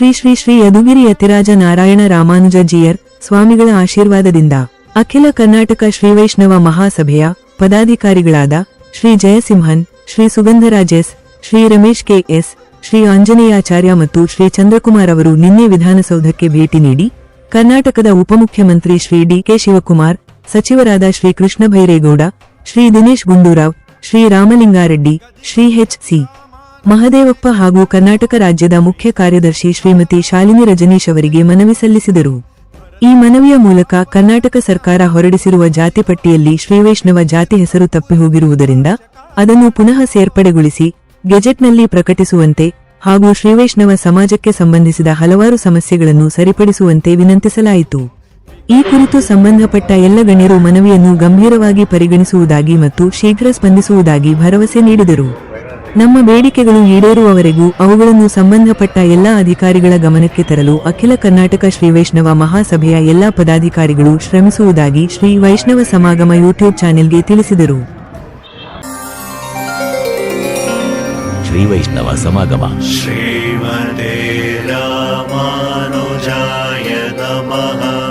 ಶ್ರೀ ಶ್ರೀ ಶ್ರೀ ಯದುಗಿರಿ ಯತಿರಾಜ ನಾರಾಯಣ ರಾಮಾನುಜ ಜಿಯರ್ ಸ್ವಾಮಿಗಳ ಆಶೀರ್ವಾದದಿಂದ ಅಖಿಲ ಕರ್ನಾಟಕ ಶ್ರೀ ವೈಷ್ಣವ ಮಹಾಸಭೆಯ ಪದಾಧಿಕಾರಿಗಳಾದ Shri Jayasimhan, Shri Sugandharaj S Shri Ramesh K S Shri Anjaneyacharya ಮತ್ತು ಶ್ರೀ ಚಂದ್ರಕುಮಾರ್ ಅವರು ನಿನ್ನೆ ವಿಧಾನಸೌಧಕ್ಕೆ ಭೇಟಿ ನೀಡಿ ಕರ್ನಾಟಕದ ಉಪಮುಖ್ಯಮಂತ್ರಿ ಶ್ರೀ ಡಿಕೆ ಶಿವಕುಮಾರ್, ಸಚಿವರಾದ ಶ್ರೀ ಕೃಷ್ಣ ಭೈರೇಗೌಡ, ಶ್ರೀ ದಿನೇಶ್ ಗುಂಡೂರಾವ್, ಶ್ರೀ ರಾಮಲಿಂಗಾರೆಡ್ಡಿ, ಶ್ರೀ ಹೆಚ್ ಸಿ ಮಹದೇವಪ್ಪ ಹಾಗೂ ಕರ್ನಾಟಕ ರಾಜ್ಯದ ಮುಖ್ಯ ಕಾರ್ಯದರ್ಶಿ ಶ್ರೀಮತಿ ಶಾಲಿನಿ ರಜನೀಶ್ ಅವರಿಗೆ ಮನವಿ ಸಲ್ಲಿಸಿದರು. ಈ ಮನವಿಯ ಮೂಲಕ ಕರ್ನಾಟಕ ಸರ್ಕಾರ ಹೊರಡಿಸಿರುವ ಜಾತಿ ಪಟ್ಟಿಯಲ್ಲಿ ಶ್ರೀವೈಷ್ಣವ ಜಾತಿ ಹೆಸರು ತಪ್ಪಿ ಹೋಗಿರುವುದರಿಂದ ಅದನ್ನು ಪುನಃ ಸೇರ್ಪಡೆಗೊಳಿಸಿ ಗೆಜೆಟ್ನಲ್ಲಿ ಪ್ರಕಟಿಸುವಂತೆ ಹಾಗೂ ಶ್ರೀವೈಷ್ಣವ ಸಮಾಜಕ್ಕೆ ಸಂಬಂಧಿಸಿದ ಹಲವಾರು ಸಮಸ್ಯೆಗಳನ್ನು ಸರಿಪಡಿಸುವಂತೆ ವಿನಂತಿಸಲಾಯಿತು. ಈ ಕುರಿತು ಸಂಬಂಧಪಟ್ಟ ಎಲ್ಲ ಗಣ್ಯರು ಮನವಿಯನ್ನು ಗಂಭೀರವಾಗಿ ಪರಿಗಣಿಸುವುದಾಗಿ ಮತ್ತು ಶೀಘ್ರ ಸ್ಪಂದಿಸುವುದಾಗಿ ಭರವಸೆ ನೀಡಿದರು. ನಮ್ಮ ಬೇಡಿಕೆಗಳು ಈಡೇರುವವರೆಗೂ ಅವುಗಳನ್ನು ಸಂಬಂಧಪಟ್ಟ ಎಲ್ಲ ಅಧಿಕಾರಿಗಳ ಗಮನಕ್ಕೆ ತರಲು ಅಖಿಲ ಕರ್ನಾಟಕ ಶ್ರೀ ವೈಷ್ಣವ ಮಹಾಸಭೆಯ ಎಲ್ಲ ಪದಾಧಿಕಾರಿಗಳು ಶ್ರಮಿಸುವುದಾಗಿ ಶ್ರೀ ವೈಷ್ಣವ ಸಮಾಗಮ ಯೂಟ್ಯೂಬ್ ಚಾನೆಲ್ಗೆ ತಿಳಿಸಿದರು. ಶ್ರೀ ವೈಷ್ಣವ ಸಮಾಗಮ. ರಾಮಾನುಜಾಯ ನಮಃ.